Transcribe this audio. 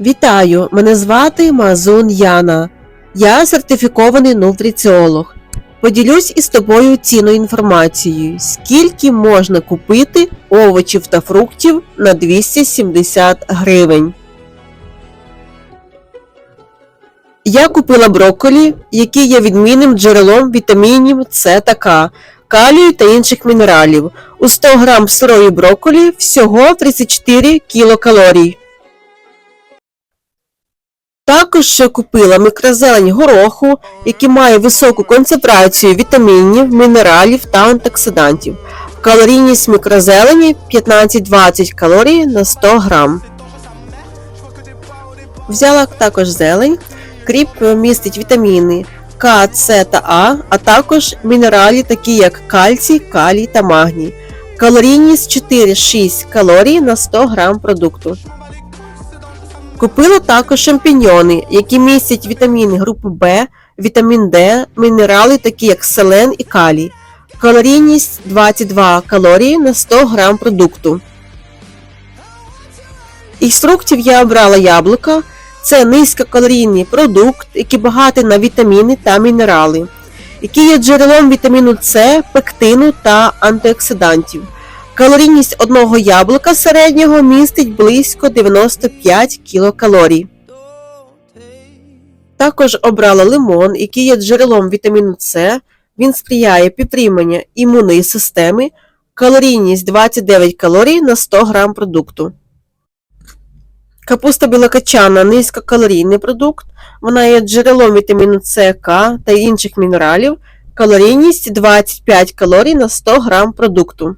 Вітаю! Мене звати Мазун Яна. Я сертифікований нутриціолог. Поділюсь із тобою цінною інформацією, скільки можна купити овочів та фруктів на 270 гривень. Я купила брокколі, який є відмінним джерелом вітамінів С та К, калію та інших мінералів. У 100 грам сирої брокколі всього 34 кілокалорій. Також ще купила мікрозелень гороху, який має високу концентрацію вітамінів, мінералів та антиоксидантів. Калорійність мікрозелені 15-20 калорій на 100 грам. Взяла також зелень. Кріп містить вітаміни К, С та А, а також мінералі, такі як кальцій, калій та магній. Калорійність 4-6 калорій на 100 грам продукту. Купила також шампіньйони, які містять вітаміни групи В, вітамін Д, мінерали, такі як селен і калій. Калорійність 22 калорії на 100 грам продукту. Із фруктів я обрала яблука. Це низькокалорійний продукт, який багатий на вітаміни та мінерали, який є джерелом вітаміну С, пектину та антиоксидантів. Калорійність одного яблука середнього містить близько 95 кілокалорій. Також обрала лимон, який є джерелом вітаміну С. Він сприяє підтриманню імунної системи. Калорійність 29 калорій на 100 грам продукту. Капуста білокачана низькокалорійний продукт. Вона є джерелом вітаміну С, К та інших мінералів. Калорійність 25 калорій на 100 грам продукту.